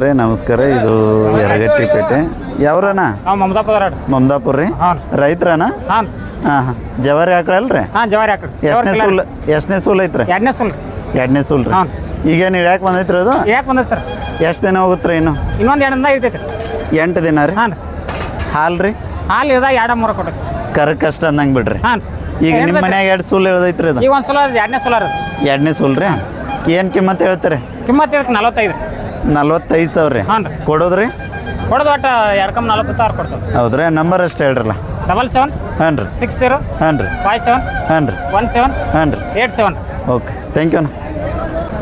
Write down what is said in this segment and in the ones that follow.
ರೀ ನಮಸ್ಕಾರ. ಇದು ಯರಗಟ್ಟಿ ಪೇಟೆ. ಯಾವ್ರಣ್ಣ? ಹಾಂ ಮಮತಾಪುರ ರೀ ಮಮದಾಪುರ ರೀ? ಹಾಂ ರೈತ್ರಣ್ಣ? ಹಾಂ ಹಾಂ ಜವಾರಿ ಆಕಳಲ್ರಿ ಅಲ್ರಿ ಎಷ್ಟನೇ ಸೂಲ್ ಎಷ್ಟನೇ ಸೂಲ್ ಐತ್ರಿ? ಎರಡನೇ ಸುಲ್ ಎರಡನೇ ಸೂಲ್ ರೀ. ಈಗೇನು ಇಳ್ಯಾಕೆ ಬಂದೈತ್ರಿ ಅದು? ಯಾಕೆ ಬಂದ ಸರ್. ಎಷ್ಟು ದಿನ ಹೋಗುತ್ತೆ ಇನ್ನು? ಇನ್ನೊಂದು ಎರಡು ದಿನ ಇರ್ತೈತೆ ಎಂಟು ದಿನ ರೀ? ಹಾಂ ಹಾಲು ರೀ? ಹಾಲು ಇದ ಎರಡು ಮೂರು ಕೊಟ್ಟೈತಿ ಕರಕ್ ಕಷ್ಟ ಅಂದಂಗೆ ಬಿಡ್ರಿ. ಹಾಂ ಈಗ ನಿಮ್ಮ ಮನ್ಯಾಗ ಎರಡು ಸೂಲ್ ಇಳ್ದೈತ್ರಿ ಅದು? ಈಗ ಒಂದು ಸಲ ಎರಡನೇ ಸಲ ಎರಡನೇ ಸೂಲ್ ರೀ? ಏನು ಕಿಮ್ಮತ್ತು ಹೇಳ್ತಾರೆ? ಕಿಮ್ಮತ್ತು ಇರುತ್ತೆ ನಲವತ್ತೈದು ನಲ್ವತ್ತೈದು ಸಾವಿರ ರೀ. ಹಾಂ ರೀ ಕೊಡೋದ್ರಿ? ಕೊಡೋದು ಒಟ್ಟು ಎರಡು ಕಮ್ ನಲವತ್ತಾರು ಕೊಡ್ತದೆ. ಹೌದ್ರಿ? ನಂಬರ್ ಅಷ್ಟು ಹೇಳ್ರಲ್ಲ. ಡಬಲ್ ಸೆವೆನ್ ಹಾಂ ರೀ. ಸಿಕ್ಸ್ ಜೀರೋ ಹಾಂ ರೀ. ಫೈವ್ ಸೆವೆನ್ ಹಾಂ ರೀ. ಒನ್ ಸೆವೆನ್ ಹಾಂ ರೀ. Eight seven okay. Thank you ಅಣ್ಣ.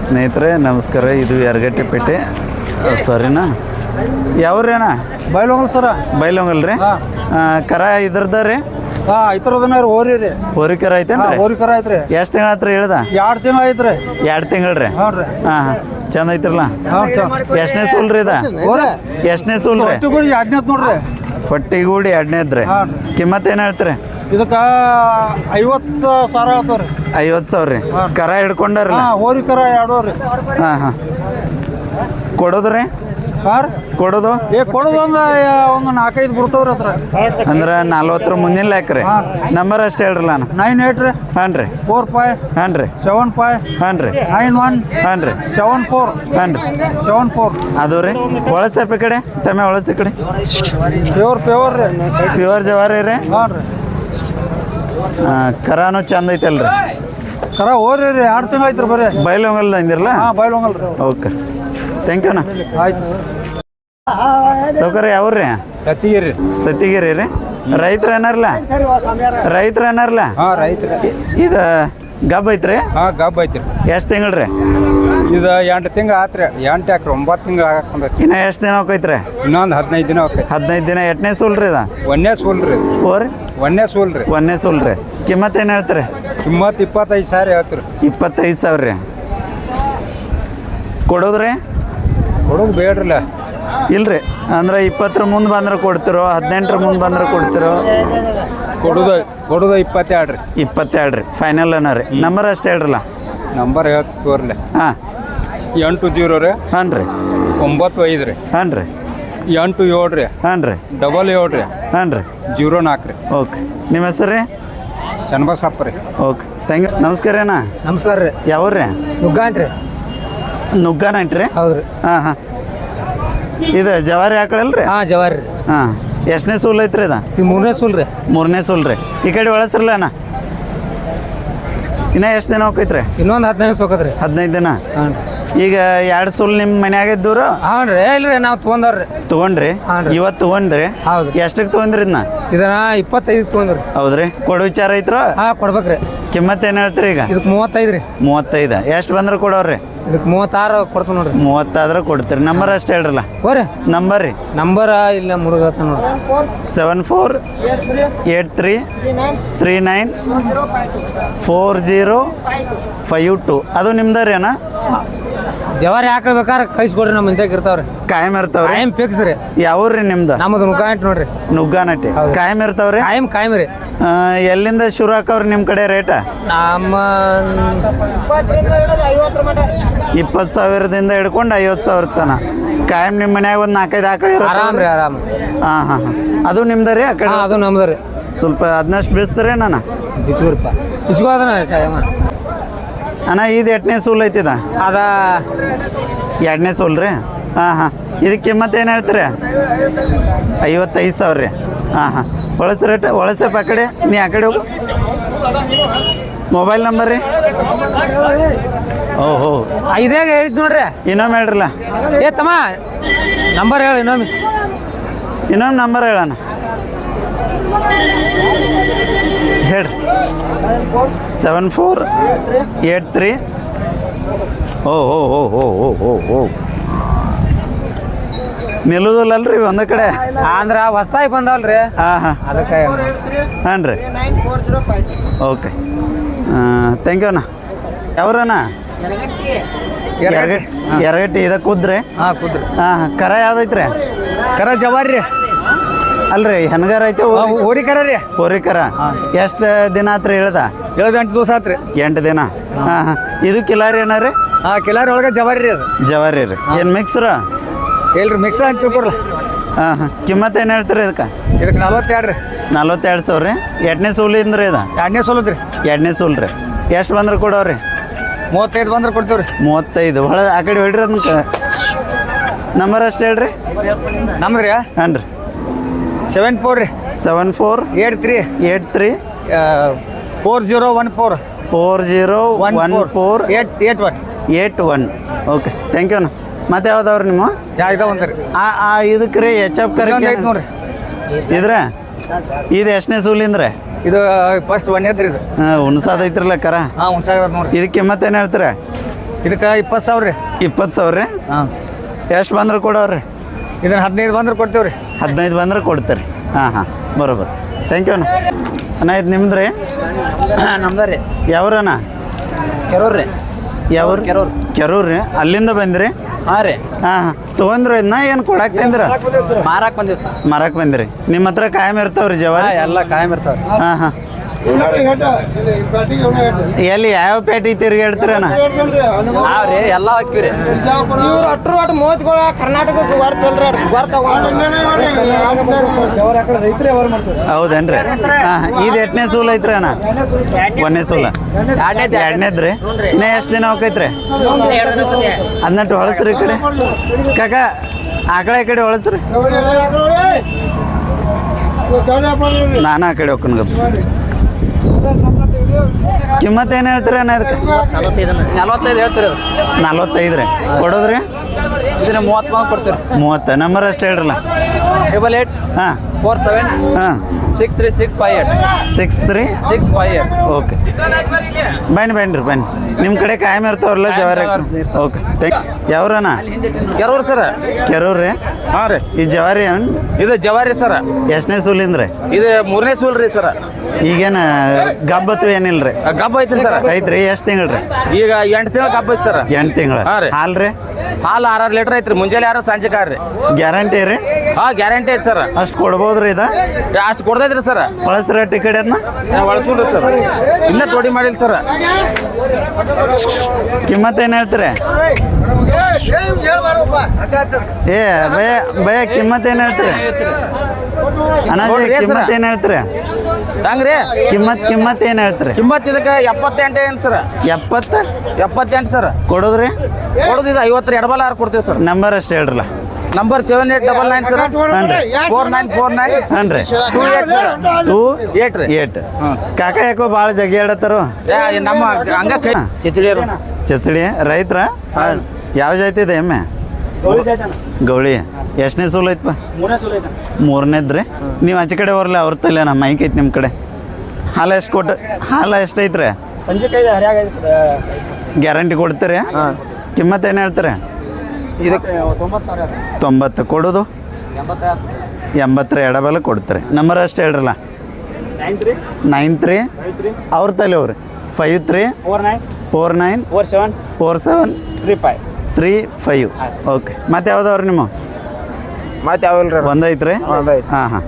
ಸ್ನೇಹಿತರೆ ನಮಸ್ಕಾರ. ಇದು ಯರಗಟ್ಟಿ ಪೇಟೆ. ಸಾರಿನಾ ಯಾವ್ರಿ ಅಣ್ಣ? ಬೈಲೊಂಗಲ್ ಸರ. ಬೈಲೊಂಗಲ್ ರೀ. ಕರ ಇದ್ರದ ರೀ? ಹಾ ಐತರದನ ರೀ ಹೋರಿ ರೀ. ಹೋರಿ ಕರ ಐತೇನು ರೀ ಹೋರಿ ಕರ ಐತ್ರಿ. ಎಷ್ಟು ತಿಂಗಳ ಹತ್ರ ಹೇಳ್ದ? ಎರಡು ತಿಂಗಳ ಐತ್ರಿ. ಎರಡು ತಿಂಗಳು ರೀ? ಹಾಂ ರೀ ಹಾಂ ಹಾಂ. ಚಂದ ಐತ್ರಲ್ಲ? ಎಷ್ಟನೇ ಸೂಲ್ ರೀ ಇದ ಎಷ್ಟನೇ ಸೂಲ್ ನೋಡ್ರಿ. ಹೊಟ್ಟಿಗೂಡಿ ಎರಡನೇ ರೀ ಹಾಂ ಏನ್ ಹೇಳ್ತೀರಿ? ಇದಕ್ಕ ಐವತ್ತು ಸಾವಿರ ಹೇಳ್ತಾವ್ರಿ ಐವತ್ತು ಸಾವಿರ. ರೀ. ಕರ ಹಿಡ್ಕೊಂಡ್ರಿ ಹೋರಿ ಕರ ಎರಡು ರೀ ಹಾಂ ಹಾಂ. ಕೊಡೋದು ರೀ ಹಾಂ? ಕೊಡೋದು? ಏ ಕೊಡೋದು ಒಂದು ಒಂದು ನಾಲ್ಕೈದು ಬಿಡ್ತಾವ್ರಿ ಹತ್ರ. ಅಂದ್ರೆ ನಲ್ವತ್ತರ ಮುಂದಿನ ಲೆಕ್ಕ ರೀ ಹಾಂ. ನಂಬರ್ ಅಷ್ಟು ಹೇಳ್ರಲ್ಲ ನಾನು. ನೈನ್ ಏಟ್ ರೀ. ಹಾಂ ರೀ. ಫೋರ್ ಫೈವ್ ಹಾಂ ರೀ. ಸೆವೆನ್ ಫೈವ್ ಹಾಂ ರೀ. ನೈನ್ ಒನ್ ಹಾಂ ರೀ. ಸೆವೆನ್ ಫೋರ್ ಹಾಂ ರೀ. ಸೆವೆನ್ ಫೋರ್ ಅದು ರೀ. ಒಳಸಪ್ಪ ಕಡೆ? ತಮ್ಮ ಒಳಸ ಕಡೆ? ಪ್ಯೂರ್ ಪ್ಯೂರ್ ರೀ. ಪ್ಯೂರ್ ಜವಾರಿ ರೀ? ಹಾಂ ರೀ. ಕರಾನು ಚಂದ ಐತಲ್ರಿ? ಕರ ಓರಿ ರೀ. ಎರಡು ತಿಂಗಳು ಐತ್ರಿ ಬರೀ. ಹೋಗಲ್ಲ ಅಂದಿರಲ್ಲ ಹಾಂ ಬೈಲೊಂಗಲ್ ರೀ. ಓಕೆ. ಥ್ಯಾಂಕ್ ಯು ಅಣ್ಣ. ಆಯ್ತು ಸೌಕರ್ಯ ಯಾವ್ರಿ? ಸತಿಗಿರಿ. ಸತಿಗಿರಿ ರೀ? ರೈತರು ಏನಾರಲ್ಲ ರೈತರು ಏನಾರಲ್ಲ ಹಾಂ ರೈತ್ರಿ. ಇದು ಗಬ್ ಐತ್ರಿ? ಹಾಂ ಗಬ್ ಐತ್ರಿ. ಎಷ್ಟು ತಿಂಗಳು ರೀ? ಇದು ಎಂಟು ತಿಂಗಳು ಆತ್ರಿ. ಎಂಟು ಯಾಕ್ರಿ? ಒಂಬತ್ತು ತಿಂಗಳು ಆಗಾಕೊಂಡೈತಿ ಇನ್ನ ಎಷ್ಟು ದಿನ ಹೋಗೈತ್ರಿ ಇನ್ನೊಂದು ಹದಿನೈದು ದಿನ ಹೋಗ್ ಹದಿನೈದು ದಿನ ಎಟ್ನೇ ಸೂಲ್ ರೀ ಇದ? ಒಂದೇ ಸೂಲ್ ರೀ. ಓರಿ? ಒಂದೇ ಸೂಲ್ ರೀ. ಒಂದನೇ ಕಿಮ್ಮತ್ ರೀ. ಕಿಮ್ಮತ್ತು ಏನು ಹೇಳ್ತೀರಿ? ಕಿಮ್ಮತ್ತು ಇಪ್ಪತ್ತೈದು ಸಾವಿರ ಹೇಳ್ತೀರಿ. ಇಪ್ಪತ್ತೈದು ಸಾವಿರ. ರೀ ಕೊಡೋದ್ರಿ? ಕೊಡೋದು ಬೇಡ್ರಲ್ಲ. ಇಲ್ರಿ ಅಂದ್ರೆ ಇಪ್ಪತ್ತರ ಮುಂದೆ ಬಂದ್ರೆ ಕೊಡ್ತಿರೋ ಹದಿನೆಂಟರ ಮುಂದೆ ಬಂದ್ರೆ ಕೊಡ್ತಿರೋ. ಕೊಡುದು ಕೊಡುದು ಇಪ್ಪತ್ತೆರಡು ರೀ ಇಪ್ಪತ್ತೆರಡು ರೀ ಫೈನಲ್ ಅನ್ನ ರೀ. ನಂಬರ್ ಅಷ್ಟು ಹೇಳ್ರಲ್ಲ? ನಂಬರ್ ಹೇಳ್ತಿ ತೋರ್ಲೆ. ಹಾಂ. ಎಂಟು ಜೀರೋ ರೀ. ಹಾಂ ರೀ. ಒಂಬತ್ತು ಐದು ರೀ. ಹಾಂ ರೀ. ಎಂಟು ಏಳು ರೀ. ಹಾಂ ರೀ. ಡಬಲ್ ಏಳು ರೀ. ಹಾಂ ರೀ. ಜೀರೋ ನಾಲ್ಕು ರೀ. ಓಕೆ. ನಿಮ್ಮ ಹೆಸರು ರೀ? ಚನ್ನಬಸಪ್ಪ ರೀ. ಓಕೆ. Thank you. ನಮಸ್ಕಾರ ಅಣ್ಣ. ನಮಸ್ಕಾರ ರೀ. ಯಾವ್ರಿ ನುಗ್ಗಾಂಟ್ ರೀ ಇಟ್ರಿ ಹೌದ್ರಿ ಹಾಂ ಹಾಂ. ಇದು ಜವಾರಿ ಹಾಕಳಲ್ರಿ? ಹಾಂ ಜವಾರಿ ರೀ. ಹಾಂ. ಎಷ್ಟನೇ ಸೂಲ್ ಐತ್ರಿ ಇದು? ಇದು ಮೂರನೇ ಸೂಲ್ ರೀ. ಮೂರನೇ ಸೂಲ್ ರೀ. ಈ ಕಡೆ ಒಳಸ್ರಲ್ಲ ಅಣ್ಣ? ಇನ್ನ ಎಷ್ಟು ದಿನ ಹೋಗೈತ್ರಿ ಇನ್ನೊಂದು ಹದಿನೈದು ಸೋಕತ್ ರೀ ಹದಿನೈದು ದಿನ? ಹಾಂ ಈಗ ಎರಡು ಸೂಲ್ ನಿಮ್ಮ ಮನ್ಯಾಗ ಇದ್ದೂರು? ಹಾಂ ರೀ. ಇಲ್ರಿ ನಾವು ತೊಗೊಂಡವ್ರಿ ತೊಗೊಂಡ್ರಿ? ಹಾಂ ರೀ. ಇವತ್ತು ತೊಗೊಂಡ್ರಿ? ಹೌದು ಎಷ್ಟಕ್ಕೆ ತೊಗೊಂಡ್ರಿ ಇದನ್ನ ಇದನ್ನ ಇಪ್ಪತ್ತೈದು ತೊಗೊಂಡ್ರಿ ಹೌದ್ರಿ. ಕೊಡೋ ವಿಚಾರ ಐತ್ರ? ಹಾಂ ಕೊಡ್ಬೇಕ್ರಿ. ಕಿಮ್ಮತ್ತು ಏನು ಹೇಳ್ತೀರಿ ಈಗ? ಇದಕ್ಕೆ ಮೂವತ್ತೈದು ರೀ. ಮೂವತ್ತೈದು. ಎಷ್ಟು ಬಂದ್ರೆ ಕೊಡೋರಿ ಇದಕ್ಕೆ ಮೂವತ್ತಾರು ಕೊಡ್ತೀನಿ ನೋಡ್ರಿ. ಮೂವತ್ತಾದ್ರೆ ಕೊಡ್ತೀರಿ. ನಂಬರ್ ಅಷ್ಟು ಹೇಳ್ರಲ್ಲ? ಹೋರಿ ನಂಬರ್ ರೀ? ನಂಬರ್ ಇಲ್ಲ ಮುರುಗ ಹೇಳ್ತಾನೆ ನೋಡ್ರಿ. Seven four eight three three nine four zero five two. ಅದು ನಿಮ್ದು ರೀ ಅಣ್ಣ ಜವಾರಿ ಹಾಕಬೇಕಾರೆ ಕಳಿಸ್ಕೊಡ್ರಿ ನಮ್ಮ ಇಂತಾಗ ಇರ್ತಾವ್ರಿ. ಕಾಯಂ ಇರ್ತಾವ್ರಿ? ಕಾಯಂ ಫಿಕ್ಸ್ ರೀ. ಯಾವ್ರಿ ನಿಮ್ದು? ನಮ್ಮದು ನುಗ್ಗಾನಟ್ ನೋಡ್ರಿ. ನುಗ್ಗಾನಟ್ಟಿ ಹೌದು. ಕಾಯಂ ಇರ್ತಾವ್ರಿ? ಕಾಯಂ ಕಾಯಂ ರೀ. ಆ, ಎಲ್ಲಿಂದ ಶುರು ಹಾಕವ್ರಿ ನಿಮ್ಮ ಕಡೆ ರೇಟ? ನಮ್ಮ ಇಪ್ಪತ್ತು ಸಾವಿರದಿಂದ ಹಿಡ್ಕೊಂಡು ಐವತ್ತು ಸಾವಿರ ತನ. ಕಾಯಂ ನಿಮ್ಮ ಮನ್ಯಾಗ ಒಂದು ನಾಲ್ಕೈದು ಆಕಡೆ ಆರಾಮ್ ರೀ ಆರಾಮ್. ಹಾಂ ಹಾಂ ಹಾಂ. ಅದು ನಿಮ್ದು ರೀ ಆ ಕಡೆ? ಹಾಂ ಅದು ನಮ್ದು ರೀ. ಸ್ವಲ್ಪ ಅದನ್ನಷ್ಟು ಬೀಸ್ತಾರೆ ನಾನು ಬಿಚ್ಕೋರಿಪ್ಪ ಬಿಚ್ಕೋದನ ಸಾಯಮ್ಮ. ಅಣ್ಣ ಇದು ಎಟ್ನೇ ಸೂಲ್ ಐತಿದ? ಅದ ಎರಡನೇ ಸೂಲ್ ರೀ? ಹಾಂ ಹಾಂ. ಇದಕ್ಕೆ ಕಿಮ್ಮತ್ತು ಏನು ಹೇಳ್ತೀರಿ? ಐವತ್ತೈದು ಸಾವಿರ ರೀ. ಹಾಂ ಹಾಂ. ಒಳಸ ರೇಟ್ ಒಳಸಪ್ಪ ಆ ಕಡೆ? ನೀ ಆ ಕಡೆ ಹೋಗು. ಮೊಬೈಲ್ ನಂಬರ್ ರೀ? ಓಹೋ. ಐದೇ ಹೇಳಿದ್ ನೋಡ್ರಿ. ಇನ್ನೊಮ್ಮೆ ಹೇಳ್ರಲ್ಲ. ಏ ತಮ್ಮ ನಂಬರ್ ಹೇಳಿ ಇನ್ನೊಮ್ಮೆ. ಇನ್ನೊಂದು ನಂಬರ್ ಹೇಳಣ್ಣ. ಹೇಳ್ರಿ. Seven four eight three. ಓ ಓ ಓ ಓ ಓ ಓ ಓ. ನಿಲ್ಲುದಿಲ್ಲಲ್ರಿ ಒಂದ ಕಡೆ. ಅಂದ್ರ ಹೊಸ್ತಾಗಿ ಬಂದವಲ್ರಿ. ಹಾಂ ಹಾಂ. ಅದಕ್ಕೆ ಹಾಂ ರೀ. ಓಕೆ. ಥ್ಯಾಂಕ್ ಯು ಅಣ್ಣ. ಯಾವ್ರಣ್ಣ? ಎರಗಟ್ಟಿ ಎರಗಟ್ಟಿ ಇದಕ್ಕೆ ಕುದ್ರಿ ಹಾಂ ಕುದ್ರಿ ಹಾಂ ಹಾಂ. ಕರ ಯಾವ್ದೈತ್ರಿ? ಕರ ಜವಾರಿ ರೀ. ಅಲ್ರಿ ಹೆಣ್ಗಾರ ಐತೆ ಹೋರಿಕರ ರೀ. ಹೋರಿಕರ ಎಷ್ಟು ದಿನ ಆತ್ರಿ ಹೇಳ್ದ ಏಳು ಎಂಟು ದಿವಸ ಆತ್ರಿ. ಎಂಟು ದಿನ? ಹಾಂ. ಹಾಂ ಇದು ಕಿಲಾರಿ ಏನಾರಿ ರೀ? ಹಾಂ ಕಿಲಾರಿ ಒಳಗೆ ಜವಾರಿ ರೀ ಅದು. ಜವಾರಿ ರೀ. ಏನು ಮಿಕ್ಸ್ರ ಇಲ್ರಿ ಮಿಕ್ಸ್ ಅಂತ ತಿಳ್ಕೊಡ್ಲ. ಹಾಂ ಹಾಂ. ಕಿಮ್ಮತ್ ಏನು ಹೇಳ್ತೀರಿ ಇದಕ್ಕೆ? ಇದಕ್ಕೆ ನಲ್ವತ್ತೆರಡು ರೀ. ನಲ್ವತ್ತೆರಡು ಸಾವಿರ ರೀ. ಎರಡನೇ ರೀ ಇದು? ಎರಡನೇ ಸೂಲದ್ರಿ ಎರಡನೇ ಸೂಲ್ ರೀ. ಎಷ್ಟು ಬಂದ್ರೆ ಕೊಡೋರಿ? ಮೂವತ್ತೈದು ಬಂದ್ರೆ ಕೊಡ್ತೀವಿ ರೀ ಮೂವತ್ತೈದು. ಒಳ ಆ ಕಡೆ ಹೊಡ್ರಿ ಅದನ್ನ. ನಂಬರ್ ಅಷ್ಟು ಹೇಳ್ರಿ. ನಮ್ದು ರೀ ಹಾಂ ರೀ ಸೆವೆನ್ ಫೋರ್ ರೀ seven four eight three eight three four zero one four four zero one one four eight eight one eight one okay thank you ಅಣ್ಣ. ಮತ್ತೆ ಯಾವ್ದವ್ರಿ ನಿಮ್ಮ? ಯಾ ಇದಾವ ಆ ಆ ಇದಕ್ಕೆ ರೀ ಎಚ್ ಎಫ್ ಕರಿ ನೋಡ್ರಿ ಇದ್ರ? ಇದು ಎಷ್ಟನೇ ಸೂಲಿಂದ್ರೆ ಇದು ಫಸ್ಟ್ ಒನ್ ಐತ್ರಿ ಇದು. ಹಾಂ ಹುಣ್ಸಾದ ಐತ್ರಲ್ಲ ಕರ? ಹಾಂ ಸಾವಿರ ನೋಡ್ರಿ ಇದಕ್ಕೆ ಕಿಮ್ಮತ್ತು ಏನು ಹೇಳ್ತೀರ? ಇದಕ್ಕೆ ಇಪ್ಪತ್ತು ಸಾವಿರ ರೀ. ಇಪ್ಪತ್ತು ಸಾವಿರ ರೀ? ಹಾಂ. ಎಷ್ಟು ಬಂದ್ರೆ ಕೊಡೋರಿ? ಇದನ್ನ ಹದಿನೈದು ಬಂದ್ರೆ ಕೊಡ್ತೀವಿ ರೀ ಹದಿನೈದು ಬಂದ್ರೆ ಕೊಡ್ತೀರಿ. ಹಾಂ ಹಾಂ ಬರೋಬರ್. ಥ್ಯಾಂಕ್ ಯು ಅಣ್ಣ. ಅಣ್ಣ ಇದು ನಿಮ್ದು ರೀ ನಮ್ದ ರೀ ಯಾವ್ರಣ್ಣ? ಕೆರೂರು ರೀ ಯಾವ ಕೆರೂರು. ಕೆರೂರು ರೀ ಅಲ್ಲಿಂದ ಬಂದಿರಿ? ಹಾಂ ರೀ. ಹಾಂ ಹಾಂ. ತೊಗೊಂಡ್ರಿ ಇದನ್ನ ಏನು ಕೊಡಕ್ಕೆ ತಂದ್ರ ಮಾರಾಕ್ ಬಂದಿವಿ ಸರ್. ಮಾರಕ್ಕೆ ಬಂದಿರಿ. ನಿಮ್ಮ ಹತ್ರ ಕಾಯಂ ಇರ್ತಾವ್ರಿ ಜವಾರಿ? ಹಾಂ ಎಲ್ಲ ಕಾಯಂ ಇರ್ತಾವ್ರಿ. ಹಾಂ ಹಾಂ. ಎಲ್ಲಿ ಯಾವ ಪೇಟೆ ರೀ ಎಲ್ಲ ಹಾಕಿವ್ರಿ ಇವ್ರು ಅಟ್ರು ಕರ್ನಾಟಕಕ್ಕೆ ಬರ್ತಲ್ರಿ ಹೌದೇನ್ರಿ? ಹಾಂ ಇದು ಎಷ್ಟನೇ ಸೂಲ್ ಐತ್ರಿ ಅಣ್ಣ? ಒಂದನೇ ಸೂಲ. ಎರಡನೇದ್ರಿ? ಎರಡನೇದು ಇನ್ನೇ ಇನ್ನ ಎಷ್ಟು ದಿನ ಹೋಗೈತ್ರಿ? ಹನ್ನೆಟ್ಟು ಹೊಳಸ್ರಿ ಈ ಕಡೆ. ಕಾಕ ಆಕಳ ಈ ಕಡೆ ಹೊಳಸ್ರಿ. ನಾನು ಆ ಕಡೆ ಹೋಗ್ಕೊಂಡು ಕಿಮ್ಮತ್ತು ಏನು ಹೇಳ್ತೀರಿ ಅಣ್ಣ ಇದಕ್ಕೆ? ನಲ್ವತ್ತೈದು ಹೇಳ್ತೀರಿ ನಲ್ವತ್ತೈದು ರೀ. ಕೊಡೋದ್ರಿ? ಇದನ್ನ ಮೂವತ್ತು ಬಂದು ಕೊಡ್ತೀವಿ ಮೂವತ್ತು ನಂಬರ್ ಅಷ್ಟು ಹೇಳ್ರಲ್ಲ. ಟ್ರಿಬಲ್ ಏಟ್ ಹಾಂ. ಫೋರ್ ಸೆವೆನ್ ಹಾಂ. Six three six five eight six three six five eight okay ಬನ್ನಿ ಬನ್ನಿ ರೀ ಬನ್ನಿ. ನಿಮ್ಮ ಕಡೆ ಕಾಯಂ ಇರ್ತಾವ್ರಲ್ಲ ಜವಾರಿ ಓಕೆ ಥ್ಯಾಂಕ್ ಯಾವ್ರಣ ಕೆರೂರು ಸರ್. ಕೆರೂರು ರೀ? ಹಾಂ ರೀ. ಈ ಜವಾರಿ ಇದು ಜವಾರಿ ಸರ. ಎಷ್ಟನೇ ಸೂಲಿಂದ್ರಿ ಇದು ಮೂರನೇ ಸೂಲ್ ರೀ ಸರ. ಈಗೇನು ಗಬ್ಬತ್ತು ಏನಿಲ್ಲ ರೀ? ಗಬ್ಬ ಐತ್ರಿ ಸರ್. ಐತ್ರಿ ಎಷ್ಟು ತಿಂಗಳು ರೀ? ಈಗ ಎಂಟು ತಿಂಗಳು ಗಬ್ಬ ಐತಿ ಸರ್. ಎಂಟು ತಿಂಗಳು. ಹಾಂ ರೀ. ಹಾಲು ರೀ? ಹಾಲು ಆರಾರು ಲೀಟರ್ ಐತ್ರಿ ಮುಂಜಾನೆ ಯಾರು ಸಂಜೆ ಕಾರ್ ರೀ? ಗ್ಯಾರಂಟಿ ರೀ? ಹಾ ಗ್ಯಾರಂಟಿ ಐತಿ ಸರ್. ಅಷ್ಟು ಕೊಡ್ಬೋದ್ರಿ ಇದು? ಅಷ್ಟು ಕೊಡ್ದೈತ್ರಿ ಸರ್. ಬಳಸ್ರ ಟಿಕೆಟ್ ಅದನ್ನ ಬಳಸ್ಕೊಂಡ್ರಿ ಸರ್. ಇನ್ನ ಟೋಡಿ ಮಾಡಿಲ್ಲ ಸರ್. ಕಿಮ್ಮತ್ ಏನು ಹೇಳ್ತೀರಿ? ಏ ಭಯ ಭಯ ಕಿಮ್ಮತ್ ಏನು ಹೇಳ್ತೀರಿ? ಅನಾಜಿ. ಕಿಮ್ಮತ್ತು ಏನು ಹೇಳ್ತೀರಿ? ಹಂಗ್ರಿ? ಕಿಮ್ಮತ್ ಕಿಮ್ಮತ್ ಏನು ಹೇಳ್ತೀರಿ? ಕಿಮ್ಮತ್ ಇದಕ್ಕೆ ಎಪ್ಪತ್ತೆಂಟು ಏನು ಸರ್? ಎಪ್ಪತ್ತು? ಎಪ್ಪತ್ತೆಂಟು ಸರ್. ಕೊಡೋದ್ರಿ? ಕೊಡೋದು ಇದು ಐವತ್ತರ ಎಡಬಲ ಆರು ಕೊಡ್ತೀವಿ ಸರ್. ನಂಬರ್ ಅಷ್ಟು ಹೇಳ್ರಲ್ಲ. Number seven eight double nine sir. Four nine four nine ಹನ್ರಿ. Two eight sir. Two eight ರೀ. ಏಟ್ ಕಾಕ ಯಾಕೋ ಭಾಳ ಜಗಿ ಆಡತ್ತಾರೋ? ನಮ್ಮ ಹಂಗ ಕೈ ಚಿಚ್ಚಡಿಯರು ಚಚಡಿ ರೈತರ? ಯಾವ ಜಾತಿ ಇದೆ ಎಮ್ಮೆ? ಗೌಳಿ ಎಷ್ಟನೇ ಸೋಲ್ ಐತಪ್ಪ ಮೂರನೇ ಸುಲ್ ಐತೆ ರೀ ನೀವು ಆಚೆ ಕಡೆ ಬರಲ್ಲ ಅವ್ರ ತಲೆ ನಮ್ಮ ಮೈಕ್ ಐತಿ ನಿಮ್ಮ ಕಡೆ. ಹಾಲ ಎಷ್ಟು ಕೊಟ್ಟು ಹಾಲ ಎಷ್ಟು ಐತ್ರಿ? ಗ್ಯಾರಂಟಿ ಕೊಡ್ತೀರಿ? ಕಿಮ್ಮತ್ತು ಏನು ಹೇಳ್ತಾರೆ? ತೊಂಬತ್ತು ಕೊಡೋದು? ಎಂಬತ್ತಾರು ಎಡಬಲ ಕೊಡ್ತಾರೆ. ನಂಬರ್ ಅಷ್ಟು ಹೇಳ್ರಲ್ಲ. ನೈನ್ ತ್ರೀ ಅವ್ರ ತಲೆ ಅವ್ರಿ. Five three four nine four nine four seven four seven three five three five okay ಮತ್ತೆ ಯಾವ್ದವ್ರಿ ನಿಮ್ಮ? ಮತ್ತೆ ಯಾವಿಲ್ಲ ಒಂದೈತ್ರಿ? ಒಂದೈತಿ. ಹಾಂ ಹಾಂ.